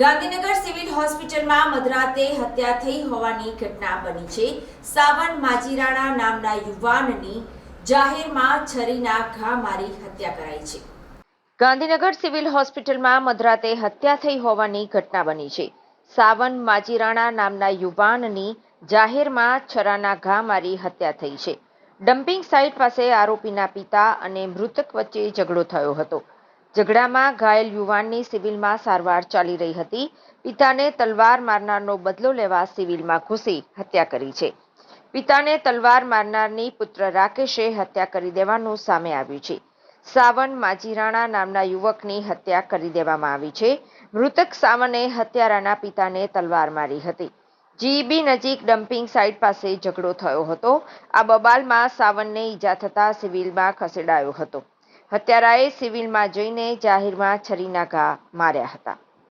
Gandhinagar civil હોસ્પિટલમાં મધરાતે હત્યા થઈ હોવાની ઘટના બની છે. સાવન માજીરાણા નામના યુવાનની જાહેરમાં છરીના ઘા મારી હત્યા કરાઈ છે. ગાંધીનગર સિવિલ હોસ્પિટલમાં મધરાતે હત્યા થઈ હોવાની ઘટના બની છે. સાવન માજીરાણા નામના યુવાનની જાહેરમાં છરાના ઘા મારી હત્યા થઈ છે. ડમ્પિંગ સાઇટ પાસે આરોપીના પિતા અને મૃતક વચ્ચે ઝઘડો થયો હતો. ઝઘડામાં ઘાયલ યુવાનની સિવિલમાં સારવાર ચાલી રહી હતી. પિતાને તલવાર મારનારનો બદલો લેવા સિવિલમાં ઘૂસી હત્યા કરી છે. પિતાને તલવાર મારનારની પુત્ર રાકેશે હત્યા કરી દેવાનું સામે આવ્યું છે. સાવન માજીરાણા નામના યુવકની હત્યા કરી દેવામાં આવી છે. મૃતક સાવને હત્યારાના પિતાને તલવાર મારી હતી. જીબી નજીક ડમ્પિંગ સાઇટ પાસે ઝઘડો થયો હતો. આ બબાલમાં સાવનને ઈજા થતા સિવિલમાં ખસેડાયો હતો. હત્યારાએ સિવિલમાં જઈને જાહેરમાં છરીના ઘા માર્યા હતા.